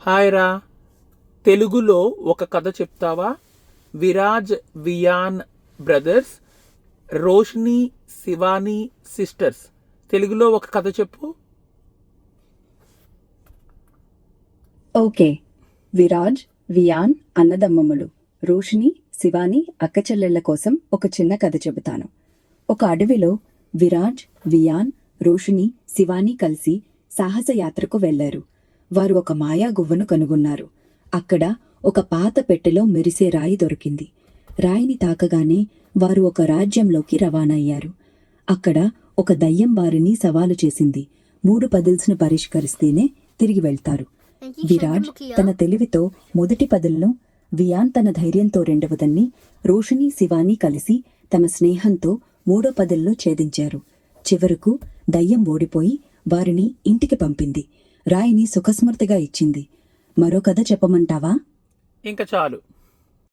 Hi రా తెలుగులో ఒక కథ చెప్తావా? Viraj Viyan brothers Roshni Shivani sisters. తెలుగులో ఒక కథ చెప్పు. ఓకే. విరాజ్ వియాన్ అన్నదమ్మములు రోషిని శివాని అక్కచెల్లెళ్ళ కోసం ఒక చిన్న కథ చెబుతాను. ఒక అడవిలో విరాజ్ వియాన్ రోషిని శివాని కలిసి సాహస యాత్రకు వెళ్ళారు వారు ఒక మాయా గువ్వను కనుగొన్నారు. అక్కడ ఒక పాత పెట్టెలో మెరిసే రాయి దొరికింది. రాయిని తాకగానే వారు ఒక రాజ్యంలోకి రవాణా అయ్యారు అక్కడ ఒక దయ్యం వారిని సవాలు చేసింది. మూడు పజిల్స్ను పరిష్కరిస్తేనే తిరిగి వెళ్తారు. విరాజ్ తన తెలివితో మొదటి పదులను వియాన్ తన ధైర్యంతో రెండవదన్ని రోషిని శివాని కలిసి తమ స్నేహంతో మూడో పదుల్లో ఛేదించారు. చివరకు దయ్యం ఓడిపోయి వారిని ఇంటికి పంపింది. రాయిని సుఖస్మృతిగా ఇచ్చింది. మరో కథ చెప్పమంటావా? ఇంకా చాలు.